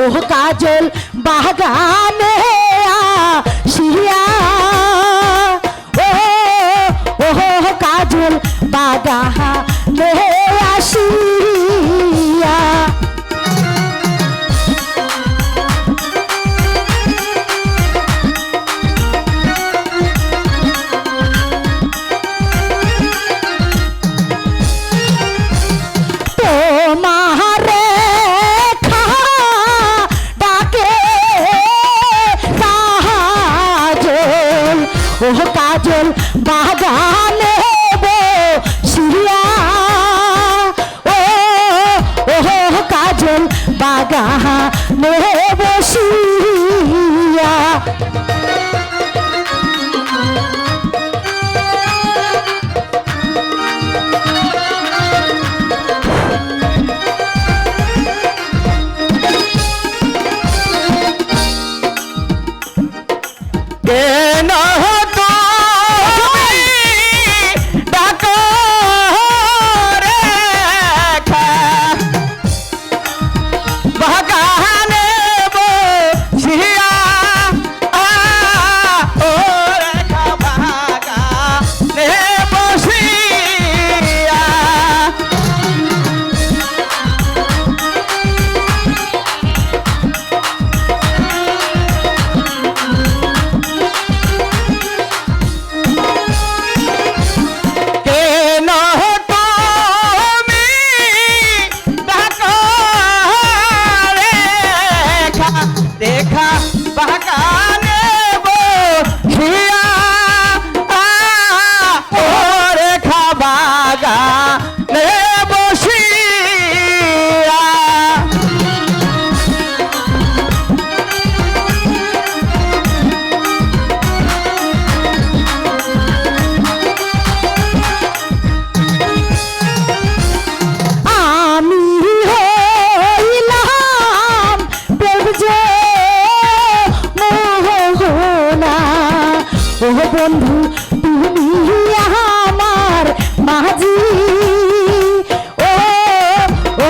ओह काजल बागा में आ शिया ও কাজল বাগানে সিরিয়া ও ও কাজল বাগানে বন্ধু তুমি আমার মাঝি। ও ও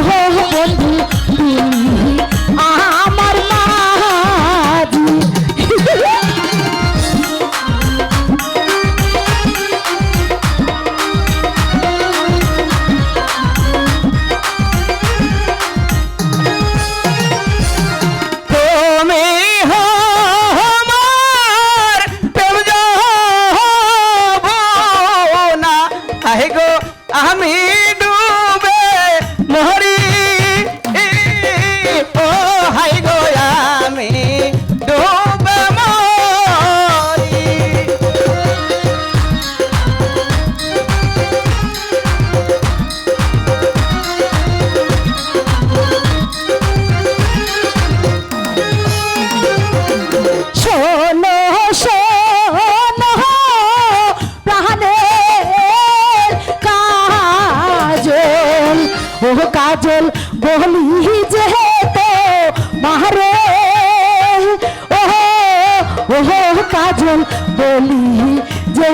গো আমি কাজল বলি যে তো মারে। ওহো ওহো কাজল বলি যে